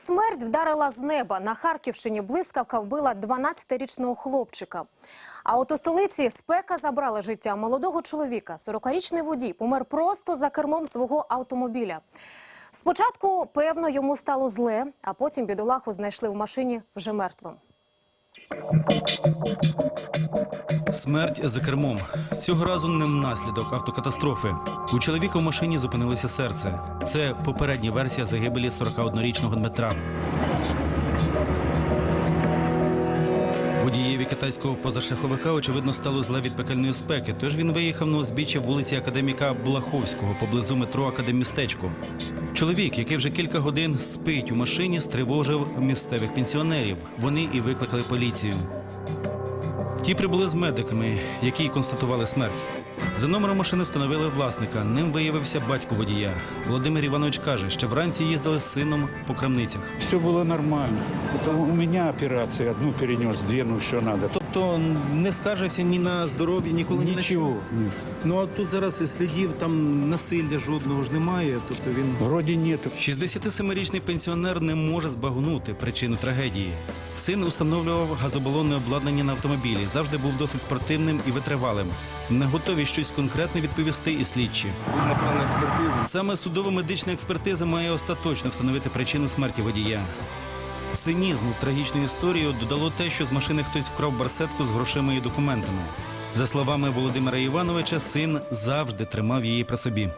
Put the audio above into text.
Смерть вдарила з неба. На Харківщині блискавка вбила 12-річного хлопчика. А от у столиці спека забрала життя молодого чоловіка. 40-річний водій помер просто за кермом свого автомобіля. Спочатку, певно, йому стало зле, а потім бідолаху знайшли в машині вже мертвим. Смерть за кермом. Цього разу не внаслідок автокатастрофи. У чоловіка в машині зупинилося серце. Це попередня версія загибелі 41-річного Дмитра. Водієві китайського позашляховика, очевидно, стало зле від пекельної спеки, тож він виїхав на узбіччя вулиці академіка Блаховського поблизу метро Академістечко. Чоловік, який вже кілька годин спить у машині, стривожив місцевих пенсіонерів. Вони і викликали поліцію. Ті прибули з медиками, які й констатували смерть. За номером машини встановили власника. Ним виявився батько водія. Володимир Іванович каже, що вранці їздили з сином по крамницях. Все было нормально. Это у меня операция одну перенес, две, ну что надо. Тобто не скаржився ні на здоров'я, ніколи ні на що. Ничего. Ну а тут зараз і слідів там насилля жодного ж немає. Тобто він Вроде нету. 67-річний пенсіонер не може збагнути причину трагедії. Син установлював газобалонне обладнання на автомобілі, завжди був досить спортивним і витривалим. Не готові щось конкретне відповісти і слідчі. Саме судово-медична експертиза має остаточно встановити причину смерті водія. Цинізму в трагічну історію додало те, що з машини хтось вкрав барсетку з грошима і документами. За словами Володимира Івановича, син завжди тримав її при собі.